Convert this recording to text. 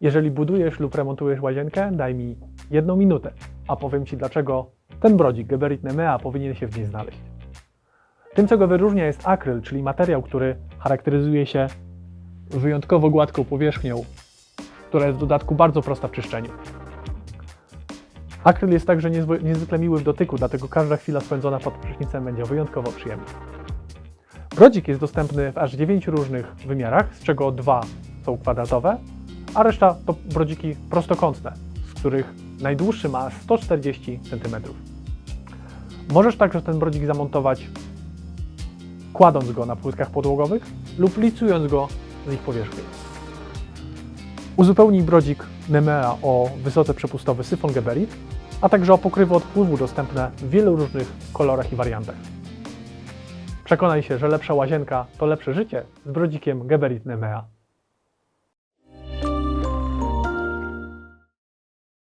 Jeżeli budujesz lub remontujesz łazienkę, daj mi jedną minutę, a powiem Ci dlaczego ten brodzik Geberit Nemea powinien się w niej znaleźć. Tym, co go wyróżnia jest akryl, czyli materiał, który charakteryzuje się wyjątkowo gładką powierzchnią, która jest w dodatku bardzo prosta w czyszczeniu. Akryl jest także niezwy- niezwykle miły w dotyku, dlatego każda chwila spędzona pod prysznicem będzie wyjątkowo przyjemna. Brodzik jest dostępny w aż 9 różnych wymiarach, z czego dwa są kwadratowe, a reszta to brodziki prostokątne, z których najdłuższy ma 140 cm. Możesz także ten brodzik zamontować kładąc go na płytkach podłogowych lub licując go z ich powierzchni. Uzupełnij brodzik Nemea o wysoce przepustowy syfon Geberit, a także o pokrywy odpływu dostępne w wielu różnych kolorach i wariantach. Przekonaj się, że lepsza łazienka to lepsze życie z brodzikiem Geberit Nemea.